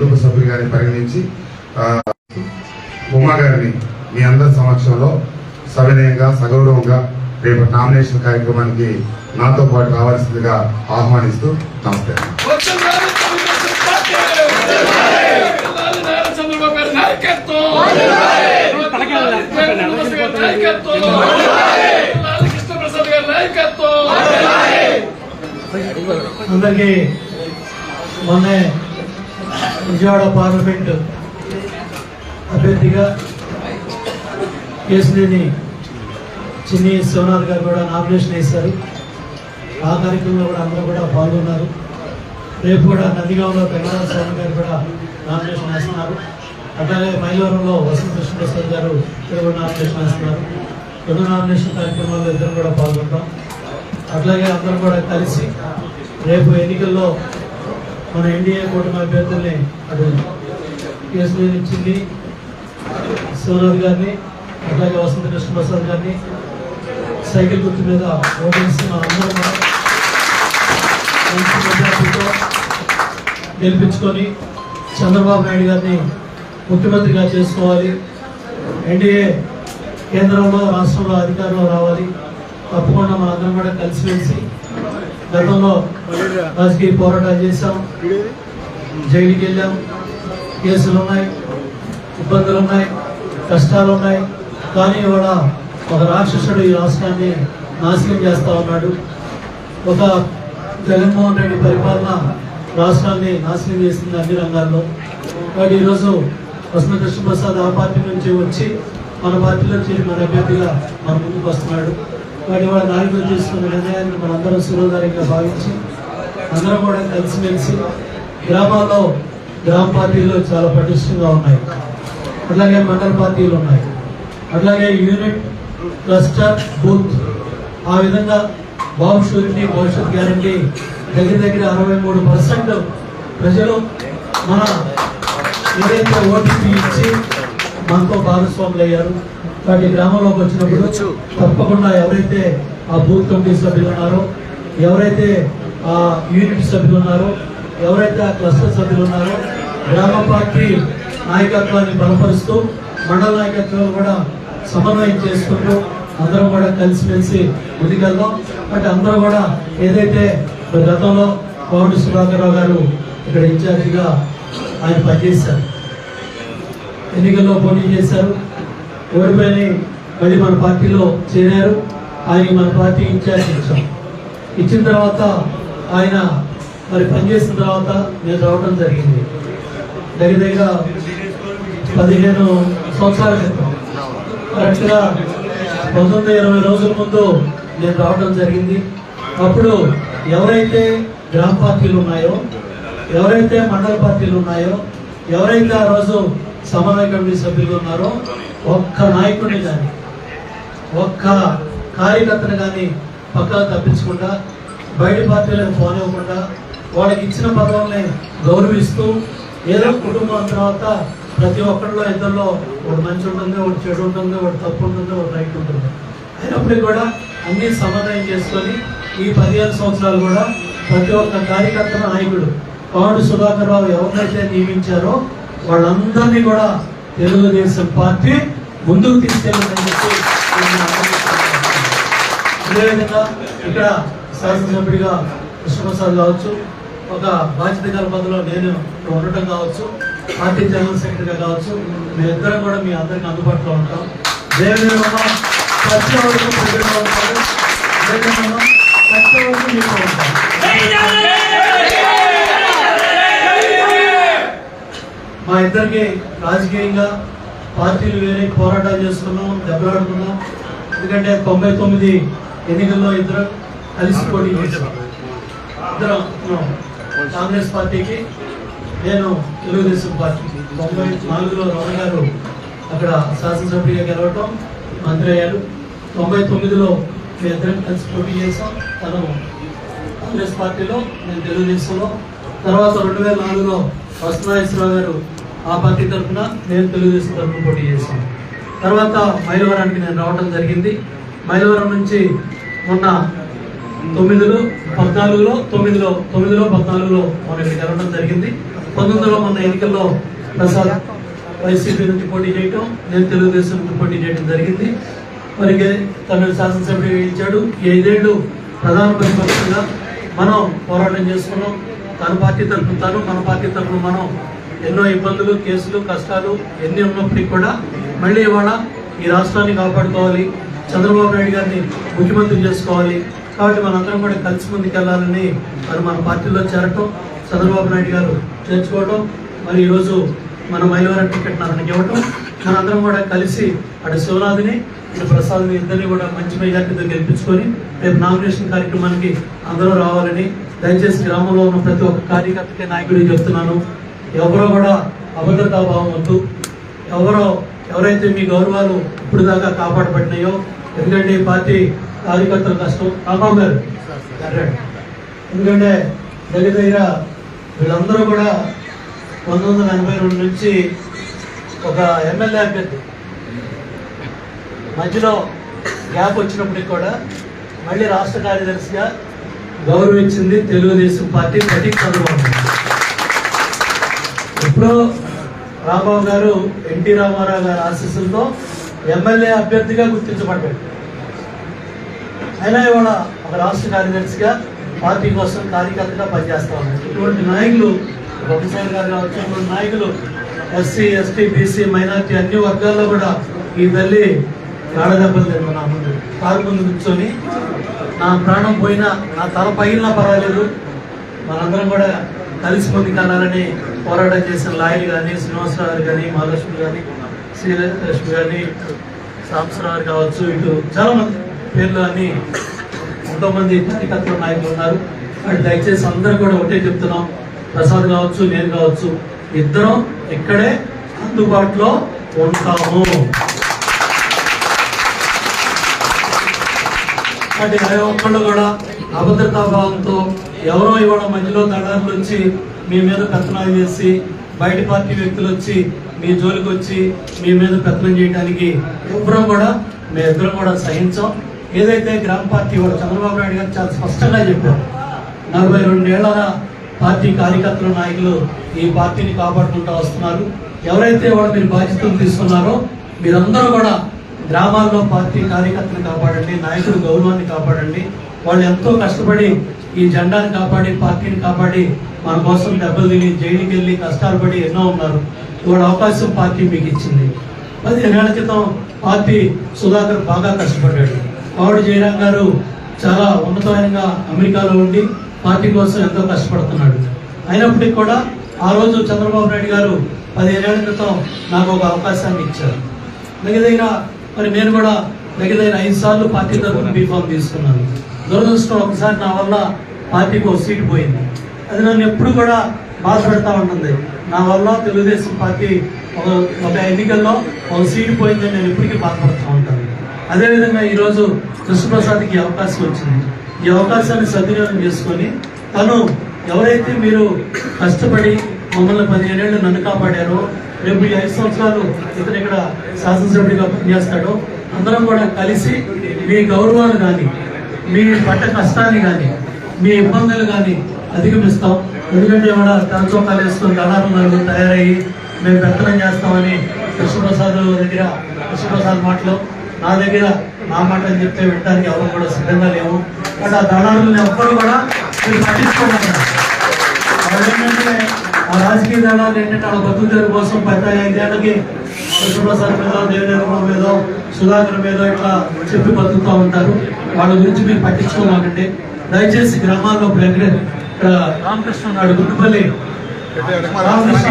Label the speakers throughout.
Speaker 1: కుటుంబ సభ్యులు గారిని పరిగణించి ఉమా గారిని మీ అందరి సమక్షంలో సవినయంగా సగౌరవంగా రేపు నామినేషన్ కార్యక్రమానికి నాతో పాటు రావాల్సిందిగా ఆహ్వానిస్తూ నమస్కారం
Speaker 2: అందరికీ మొన్నే విజయవాడ పార్లమెంట్ అభ్యర్థిగా కేసులేని చిన్ని శివనాథ్ గారు కూడా నామినేషన్ వేశారు. ఆ కార్యక్రమంలో కూడా అందరూ కూడా పాల్గొన్నారు. రేపు కూడా నందిగాంలో పెంగళ స్వామి గారు కూడా నామినేషన్ వేస్తున్నారు. అట్లాగే మైలవరంలో వసంత కృష్ణప్రసాద్ గారు ఇక్కడ కూడా నామినేషన్ వేస్తున్నారు. రెండు నామినేషన్ కార్యక్రమాల్లో ఇద్దరు కూడా పాల్గొంటాం. అట్లాగే అందరం కూడా కలిసి రేపు ఎన్నికల్లో మన ఎన్డీఏ కూటమి అభ్యర్థుల్ని అటు కేసులేని ఇచ్చింది శివనాథ్ గారిని అట్లాగే వసంత కృష్ణప్రసాద్ గారిని. సైకిల్ గుర్తు మీద ఓటేసి మన అందరం కూడా మెజార్టీతో గెలిపించుకొని చంద్రబాబు నాయుడు గారిని ముఖ్యమంత్రిగా చేసుకోవాలి. ఎన్డీఏ కేంద్రంలో రాష్ట్రంలో అధికారంలో రావాలి. తప్పకుండా మనందరం కూడా కలిసిమెలిసి గతంలో రాజకీయ పోరాటాలు చేశాం. జైలుకి వెళ్ళాం. కేసులు ఉన్నాయి ఇబ్బందులు ఉన్నాయి కష్టాలు ఉన్నాయి. కానీ ఇవాళ ఒక రాక్షసుడు ఈ రాష్ట్రాన్ని నాశనం చేస్తా ఉన్నాడు. ఒక జగన్మోహన్ రెడ్డి పరిపాలన రాష్ట్రాన్ని నాశనం చేసింది అన్ని రంగాల్లో. కాబట్టి ఈరోజు వసంత కృష్ణప్రసాద్ ఆ పార్టీ నుంచి వచ్చి మన పార్టీలో చేరి మన అభ్యర్థిగా మన ముందుకు వస్తున్నాడు. వాటి వాళ్ళ నాయకులు తీసుకున్న నిర్ణయాన్ని మనందరం సురోధారంగా భావించి అందరం కూడా కలిసిమెలిసి గ్రామాల్లో గ్రామ పార్టీలు చాలా పటిష్టంగా ఉన్నాయి. అట్లాగే మండల పార్టీలు ఉన్నాయి. అట్లాగే యూనిట్ క్లస్టర్ బూత్ ఆ విధంగా బాబు షూరిటీ భవిష్యత్ గ్యారంటీ దగ్గర దగ్గర అరవై మూడు పర్సెంట్ ప్రజలు మన ఏదైతే ఓటీపీ ఇచ్చి మనతో భాగస్వాములు అయ్యారు వాటి గ్రామంలోకి వచ్చినప్పుడు తప్పకుండా ఎవరైతే ఆ బూత్ కమిటీ సభ్యులు ఉన్నారో ఎవరైతే ఆ యూనిట్ సభ్యులు ఉన్నారో ఎవరైతే ఆ క్లస్టర్ సభ్యులు ఉన్నారో గ్రామ పార్టీ నాయకత్వాన్ని బలపరుస్తూ మండల నాయకత్వాలు కూడా సమన్వయం చేసుకుంటూ అందరం కూడా కలిసిమెలిసి ముందుకెళ్దాం. బట్ అందరూ కూడా ఏదైతే గతంలో కోమటి సుధాకర్రావు గారు ఇక్కడ ఇన్ఛార్జిగా ఆయన పనిచేశారు ఎన్నికల్లో పోటీ చేశారు ఓడిపోయి మళ్ళీ మన పార్టీలో చేరారు ఆయన మన పార్టీ ఇన్ఛార్జ్ ఇచ్చాం ఇచ్చిన తర్వాత ఆయన మరి పనిచేసిన తర్వాత నేను రావడం జరిగింది. దగ్గర దగ్గర పదిహేను సంవత్సరాల క్రితం. కరెక్ట్గా పంతొమ్మిది ఇరవై రోజుల ముందు నేను రావడం జరిగింది. అప్పుడు ఎవరైతే గ్రామ పార్టీలు ఉన్నాయో ఎవరైతే మండల పార్టీలు ఉన్నాయో ఎవరైతే ఆ రోజు సమన్వయ కమిటీ సభ్యులు ఉన్నారో ఒక్క నాయకుడిని కానీ ఒక్క కార్యకర్తను కానీ పక్కన తప్పించకుండా బయట పార్టీలకు పోనివ్వకుండా వాళ్ళకి ఇచ్చిన పదవుల్ని గౌరవిస్తూ ఏదో కుటుంబం తర్వాత ప్రతి ఒక్కరిలో ఇద్దరిలో ఒకటి మంచి ఉంటుంది ఒకటి చెడు ఉంటుంది ఒకటి తప్పు ఉంటుంది ఒకటి రైట్ ఉంటుంది. అయినప్పటికీ కూడా అన్నీ సమాధానం చేసుకొని ఈ పదిహేను సంవత్సరాలు కూడా ప్రతి ఒక్క కార్యకర్త నాయకుడు పవన్ సుధాకర్ రావు ఎవరినైతే నియమించారో వాళ్ళందరినీ కూడా తెలుగుదేశం పార్టీ ముందుకు తీసుకెళ్ళదని చెప్పి అదేవిధంగా ఇక్కడ శాసనసభ్యుడిగా కృష్ణప్రసాద్ కావచ్చు ఒక బాధ్యత గల పదవిలో నేను ఉండటం కావచ్చు పార్టీ జనరల్ సెక్రటరీగా కావచ్చు మీ ఇద్దరం కూడా మీ అందరికి అందుబాటులో ఉంటాం. దేవుని ప్రతి వరకు ప్రజల్లో ఉంటారు. దేవుని ప్రతి వరకు మీకు ఉంటాం మా ఇద్దరికి రాజకీయంగా పార్టీలు వేరే పోరాటాలు చేసుకున్నాం దెబ్బలాడుకున్నాం ఎందుకంటే తొంభై తొమ్మిది ఎన్నికల్లో ఇద్దరు కలిసి పోటీ చేశాం ఇద్దరం కాంగ్రెస్ పార్టీకి నేను తెలుగుదేశం పార్టీకి తొంభై నాలుగులో రమణ గారు అక్కడ శాసనసభ్యుడిగా గెలవటం మంత్రి అయ్యారు. తొంభై తొమ్మిదిలో మీ ఇద్దరం కలిసి పోటీ చేసాం తను కాంగ్రెస్ పార్టీలో నేను తెలుగుదేశంలో. తర్వాత రెండు వేల నాలుగులో వసనాగేశ్వరరావు గారు ఆ పార్టీ తరఫున నేను తెలుగుదేశం తరఫున పోటీ చేశాను. తర్వాత మైలవరానికి నేను రావడం జరిగింది. మైలవరం నుంచి మొన్న తొమ్మిదిలో పద్నాలుగులో తొమ్మిదిలో తొమ్మిదిలో పద్నాలుగులో మన ఇక్కడికి జరిగింది. పంతొమ్మిదిలో మన ఎన్నికల్లో ప్రసాద్ వైసీపీ నుంచి పోటీ చేయటం నేను తెలుగుదేశం నుంచి పోటీ చేయడం జరిగింది. మరి తమిళ తను శాసనసభ్యుడిగా ఇచ్చాడు ఐదేళ్ళు ప్రధాన ప్రతిపక్షంగా మనం పోరాటం చేసుకున్నాం. తన పార్టీ తరఫున తను మన పార్టీ తరఫున మనం ఎన్నో ఇబ్బందులు కేసులు కష్టాలు ఎన్ని ఉన్నప్పటికీ కూడా మళ్ళీ ఇవాళ ఈ రాష్ట్రాన్ని కాపాడుకోవాలి. చంద్రబాబు నాయుడు గారిని ముఖ్యమంత్రి చేసుకోవాలి. కాబట్టి మనందరం కూడా కలిసి ముందుకెళ్ళాలని మరి మన పార్టీలో చేరటం చంద్రబాబు నాయుడు గారు చేర్చుకోవడం మరి ఈరోజు మన మైలవరం టికెట్ నాకు ఇవ్వటం మనందరం కూడా కలిసి అటు శివనాథ్ని ఇటు ప్రసాద్ని ఇద్దరిని కూడా మంచి మెజార్టీతో గెలిపించుకొని రేపు నామినేషన్ కార్యక్రమానికి అందరూ రావాలని దయచేసి గ్రామంలో ఉన్న ప్రతి ఒక్క కార్యకర్తకి నాయకుడికి చెప్తున్నాను. ఎవరో కూడా అభద్రతా భావం వద్దు. ఎవరో ఎవరైతే మీ గౌరవాలు ఇప్పుడు దాకా కాపాడబడినాయో ఎందుకంటే ఈ పార్టీ కార్యకర్తల కష్టం రామారావు గారు ఎందుకంటే దగ్గర దగ్గర వీళ్ళందరూ కూడా పంతొమ్మిది వందల ఎనభై రెండు నుంచి ఒక ఎమ్మెల్యే అభ్యర్థి. మధ్యలో గ్యాప్ వచ్చినప్పటికి కూడా మళ్ళీ రాష్ట్ర కార్యదర్శిగా గౌరవించింది తెలుగుదేశం పార్టీ ప్రతీక్ చంద్రబాబు. ఎప్పుడో రాంబాబు గారు ఎన్టీ రామారావు గారి ఆశీస్సులతో ఎమ్మెల్యే అభ్యర్థిగా గుర్తించబడ్డాడు. అయినా ఇవాళ ఒక రాష్ట్ర కార్యదర్శిగా పార్టీ కోసం కార్యకర్తగా పనిచేస్తా ఉన్నారు ఇటువంటి నాయకులు ప్రొఫెసర్ గారు కావచ్చు ఇటువంటి నాయకులు ఎస్సీ ఎస్టీ బీసీ మైనార్టీ అన్ని వర్గాల్లో కూడా ఈ తల్లి కాడదెబ్బలు తింటున్నా నా ముందు. కారు ముందు కూర్చొని నా ప్రాణం పోయినా నా తల పగిలినా పర్వాలేదు. మనందరం కూడా కలిసి ముందుకెళ్ళాలని పోరాటం చేసిన లాయర్ కానీ శ్రీనివాసరావు కానీ మహాలక్ష్మి కానీ శ్రీలక్ష్మి కానీ సాంసరావు కావచ్చు ఇటు చాలా మంది పేర్లు అని ఎంతో మంది కార్యకర్తలు నాయకులు ఉన్నారు. వాళ్ళు దయచేసి అందరూ కూడా ఒకటే చెప్తున్నాం. ప్రసాద్ కావచ్చు నేను కావచ్చు ఇద్దరం ఇక్కడే అందుబాటులో ఉంటాము. కాబట్టి ఏ ఒక్కళ్ళు కూడా అభద్రతా భావంతో ఎవరో ఇవాళ మధ్యలో దళారులు వచ్చి మీ మీద పెత్తనాలు చేసి బయట పార్టీ వ్యక్తులు వచ్చి మీ జోలికి వచ్చి మీ మీద పెత్తనం చేయడానికి ఎవరూ కూడా మీ ఇద్దరు కూడా సహించాం. ఏదైతే గ్రామ పార్టీ వాడు చంద్రబాబు నాయుడు గారు చాలా స్పష్టంగా చెప్పారు నలభై రెండేళ్ళ పార్టీ కార్యకర్తలు నాయకులు ఈ పార్టీని కాపాడుకుంటూ వస్తున్నారు. ఎవరైతే వాళ్ళు మీరు బాధ్యతలు తీసుకున్నారో మీరందరూ కూడా గ్రామాల్లో పార్టీ కార్యకర్తలు కాపాడండి నాయకుడు గౌరవాన్ని కాపాడండి. వాళ్ళు ఎంతో కష్టపడి ఈ జెండాని కాపాడి పార్టీని కాపాడి మన కోసం దెబ్బలు తిని జైలుకి వెళ్ళి కష్టాలు పడి ఎన్నో ఉన్నారు. ఇవాళ అవకాశం పార్టీ మీకు ఇచ్చింది. పదిహేనేళ్ళ క్రితం పార్టీ సుధాకర్ బాగా కష్టపడ్డాడు. ఆవిడ జయరాం గారు చాలా ఉన్నతమైనగా అమెరికాలో ఉండి పార్టీ కోసం ఎంతో కష్టపడుతున్నాడు. అయినప్పటికీ కూడా ఆ రోజు చంద్రబాబు నాయుడు గారు పదిహేనేళ్ళ క్రితం నాకు ఒక అవకాశాన్ని ఇచ్చారు. దగ్గర దగ్గర మరి నేను కూడా దగ్గర దగ్గర ఐదు సార్లు పార్టీ తరఫున బీఫామ్ తీసుకున్నాను. దురదృష్టం ఒకసారి నా వల్ల పార్టీకి ఒక సీటు పోయింది. అది నన్ను ఎప్పుడు కూడా బాధపడతా ఉంటుంది. నా వల్ల తెలుగుదేశం పార్టీ ఒక ఒక ఎన్నికల్లో ఒక సీటు పోయిందని నేను ఇప్పటికీ బాధపడుతూ ఉంటాను. అదేవిధంగా ఈరోజు కృష్ణప్రసాద్కి అవకాశం వచ్చింది. ఈ అవకాశాన్ని సద్వినియోగం చేసుకొని తను ఎవరైతే మీరు కష్టపడి మమ్మల్ని పదిహేనేళ్ళు నన్ను కాపాడారో రేపు ఈ ఐదు సంవత్సరాలు ఇతను ఇక్కడ శాసనసభ్యుడిగా పనిచేస్తాడో అందరం కూడా కలిసి మీ గౌరవాలు కానీ మీ పట్ట కష్టాన్ని కానీ మీ ఇబ్బందులు కానీ అధిగమిస్తాం. ఎందుకంటే కూడా తరచోకాలు వేసుకొని దళారులు తయారయ్యి మేము పెత్తనం చేస్తామని కృష్ణప్రసాద్ దగ్గర కృష్ణప్రసాద్ మాటలు నా దగ్గర నా మాట అని చెప్తే వినడానికి ఎవరు కూడా సిద్ధంగా లేవు. బట్ ఆ దళారులను ఎవ్వరు కూడా మీరు పట్టించుకోవాలి ఏంటంటే ఆ రాజకీయ దళాలు ఏంటంటే వాళ్ళ బతుకుదేరు కోసం పెద్ద ఐదేళ్ళకి కృష్ణప్రసాద్ మీద దేవేంద్ర మీద సుధాకర్ మీద ఇట్లా చెప్పి బతుకుతూ ఉంటారు. వాళ్ళ గురించి మీరు పట్టించుకోమాకండి. దయచేసి గ్రామాల్లో వెంకటే ఇక్కడ రామకృష్ణ ఉన్నాడు గుడ్డుపల్లి. రామకృష్ణ.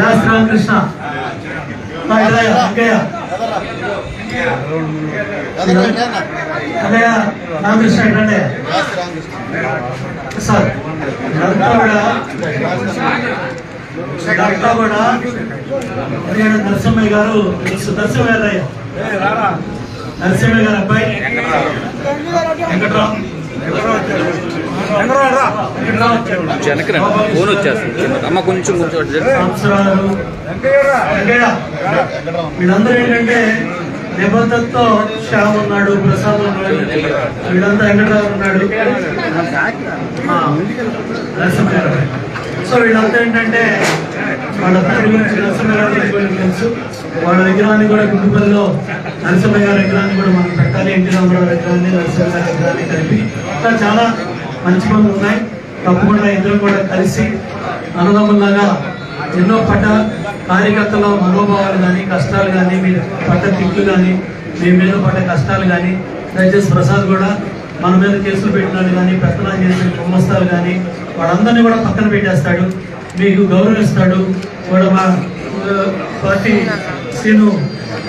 Speaker 2: దాస్ రామకృష్ణ వెంకయ్య అన్నయ్య రామకృష్ణ ఏంటంటే సార్. కూడా కూడా ఎందుకంటే నరసింహయ్య గారు నరసింహయ్య నరసింహయ్య గారు అబ్బాయి. వెంకట్రావు.
Speaker 3: ఫోన్ వచ్చేస్తుంది. అమ్మ కొంచెం
Speaker 2: వీళ్ళందరూ ఏంటంటే నిబద్ధతతో శ్యామ్ ఉన్నాడు ప్రసాద్ ఉన్నాడు. వీళ్ళంతా వెంకటరావు ఉన్నాడు. సో వీళ్ళంతా ఏంటంటే వాళ్ళ తండ్రి గురించి నరసింహ తెలుసు. వాళ్ళ విగ్రహాన్ని కూడా కుటుంబంలో నరసింహయ్య విగ్రహాన్ని కూడా మనం పెట్టాలి. ఎన్టీ రామారావు విగ్రహాన్ని నరసింహ విగ్రహాన్ని కలిపి. ఇంకా చాలా మంచి పనులు ఉన్నాయి. తప్పకుండా ఇద్దరు కూడా కలిసి అనుభవంలాగా ఎన్నో పడ్డ కార్యకర్తల మనోభావాలు కానీ కష్టాలు కానీ మీరు పడ్డ తిట్లు కానీ మీ మీద పడ్డ కష్టాలు కానీ దయచేసి ప్రసాద్ కూడా మన మీద కేసులు పెట్టినాడు కానీ పెత్తనాలు చేసిన కుమ్మస్తాలు కానీ వాళ్ళందరినీ కూడా పక్కన పెట్టేస్తాడు. మీకు గౌరవిస్తాడు. కూడా మా పార్టీ సీను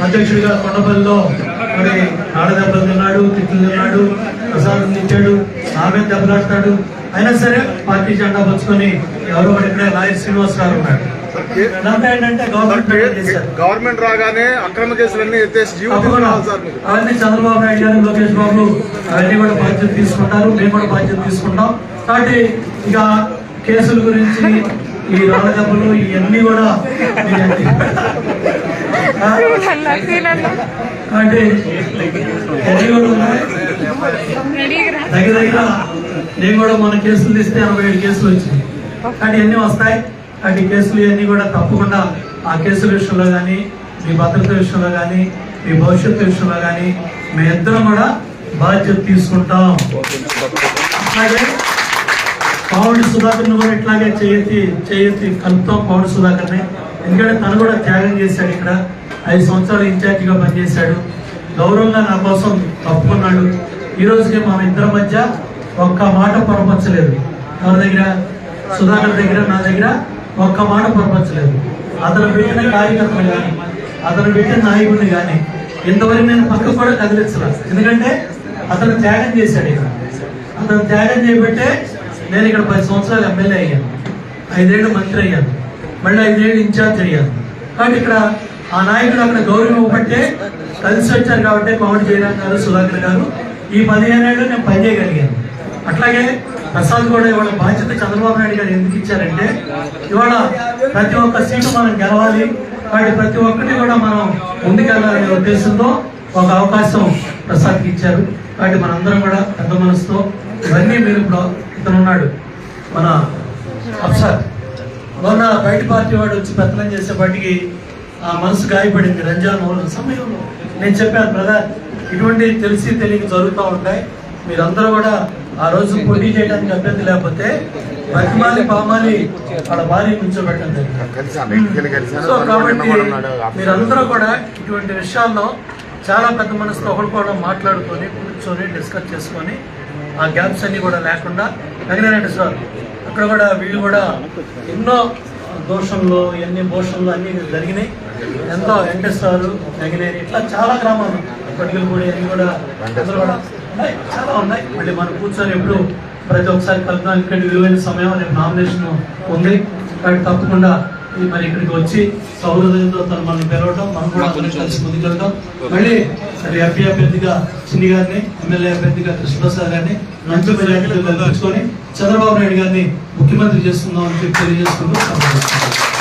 Speaker 2: అధ్యక్షుడిగా కొండపల్లిలో మరి ఆడదెబ్బలు తిన్నాడు తిట్లు తిన్నాడు ప్రసాదం నా మీద దెబ్బలాడతాడు అయినా సరే పార్టీ జెండా పుచ్చుకొని ఎవరో ఇక్కడే లాయర్ శ్రీనివాసరావు ఉన్నాడు. గవర్నమెంట్
Speaker 4: రాగానే అక్రమ కేసులన్నీ
Speaker 2: అవన్నీ చంద్రబాబు నాయుడు గారు లోకేష్ బాబు అవన్నీ కూడా బాధ్యత తీసుకుంటారు. మేము కూడా బాధ్యత తీసుకుంటాం. కాబట్టి ఇక కేసుల గురించి ఈ రాళ్ళ దెబ్బలు ఇవన్నీ కూడా ఇవన్నీ-? అంటే దగ్గర దగ్గర నేను కూడా మన కేసులు తీస్తే ఎనభై ఏడు కేసులు వచ్చింది కానీ ఎన్ని వస్తాయి? అటు కేసులు ఇవన్నీ కూడా తప్పకుండా ఆ కేసుల విషయంలో కానీ మీ భద్రత విషయంలో కానీ మీ భవిష్యత్తు విషయంలో కానీ మీ ఇద్దరం కూడా బాధ్యత తీసుకుంటాం. అలాగే పవన్ సుధాకర్ కూడా ఇట్లాగే చేయతి చేయతి కలుపుతాం పవన్ సుధాకర్ని. ఎందుకంటే తను కూడా త్యాగం చేశాడు ఇక్కడ. ఐదు సంవత్సరాలు ఇన్ఛార్జిగా పనిచేశాడు. గౌరవంగా నా కోసం తప్పుకున్నాడు. ఈ రోజుకి మా ఇద్దరి మధ్య ఒక్క మాట పొరపచ్చలేదు. ఎవరి దగ్గర? సుధాకర్ దగ్గర నా దగ్గర ఒక్క మాట పొరపచ్చలేదు. అతను పెట్టిన కార్యకర్తలు కానీ అతను పెట్టిన నాయకుడిని కానీ ఇంతవరకు నేను పక్కకు కూడా కదిలించలేదు ఎందుకంటే అతను త్యాగం చేశాడు ఇక్కడ. అతను త్యాగం చేయబట్టే నేను ఇక్కడ పది సంవత్సరాలు ఎమ్మెల్యే అయ్యాను. ఐదేళ్ళు మంత్రి అయ్యాను. మళ్ళీ ఐదేళ్ళు ఇన్ఛార్జ్ అయ్యాను. కాబట్టి ఇక్కడ ఆ నాయకుడు అక్కడ గౌరవం ఇవ్వబట్టే కలిసి వచ్చారు కాబట్టి పవన్ చేయడానికి గారు సుధాకర్ గారు. ఈ పదిహేను ఏళ్ళు నేను పనిచేయగలిగాను అట్లాగే ప్రసాద్ కూడా ఇవాళ బాధ్యత చంద్రబాబు నాయుడు గారు ఎందుకు ఇచ్చారంటే ఇవాళ ప్రతి ఒక్క సీటు మనం గెలవాలి. కాబట్టి ప్రతి ఒక్కటి కూడా మనం ముందుకెళ్ళాలనే ఉద్దేశంతో ఒక అవకాశం ప్రసాద్కి ఇచ్చారు. కాబట్టి మనందరం కూడా పెద్ద మనసుతో ఇవన్నీ మీరు ఇప్పుడు ఇతను ఉన్నాడు మన అప్సర్ మొన్న బయట పార్టీ వాడు వచ్చి పెత్తనం చేసేపాటికి ఆ మనసు గాయపడింది రంజాన్ రోజు సమయంలో. నేను చెప్పాను బ్రదర్ ఇటువంటి తెలిసి తెలియక జరుగుతూ ఉంటాయి. మీరందరూ కూడా ఆ రోజు పోటీ చేయడానికి అభ్యర్థి లేకపోతే బతిమాలి పామాలి వాళ్ళ భార్య కూర్చోబెట్టండి సో కాబట్టి మీరందరూ కూడా ఇటువంటి విషయాల్లో చాలా పెద్ద మనసుతో ఒకరికోవడం మాట్లాడుకొని కూర్చొని డిస్కస్ చేసుకొని ఆ గ్యాప్స్ అన్ని కూడా లేకుండా నగినారెడ్డి సార్ అక్కడ కూడా వీళ్ళు కూడా ఎన్నో దోషంలో ఎన్ని మోషన్లు అన్ని జరిగినాయి. ఎంతో వెంకటేశ్వరు నగినేరి ఇట్లా చాలా గ్రామాలు పట్టుకలు కూడా అన్ని కూడా అందరూ కూడా ఉన్నాయి చాలా ఉన్నాయి. మళ్ళీ మనం కూర్చొని ఎప్పుడు ప్రతి ఒక్కసారి కలుపుదాం ఇక్కడ విలువైన సమయం రేపు నామినేషన్ ఉంది. కాబట్టి తప్పకుండా మరి ఇక్కడికి వచ్చి సౌహృదయంతో తను మనం పిలవటం మనం కూడా కలిసి ముందుకెళ్తాం మళ్ళీ మరి ఎంపీ అభ్యర్థిగా చిన్ని గారిని ఎమ్మెల్యే అభ్యర్థిగా కృష్ణప్రసాద్ గారిని మంచి గెలిపించుకొని చంద్రబాబు నాయుడు గారిని ముఖ్యమంత్రి చేస్తున్నాం అని చెప్పి తెలియజేసుకుంటూ సంప్రదిస్తున్నాం.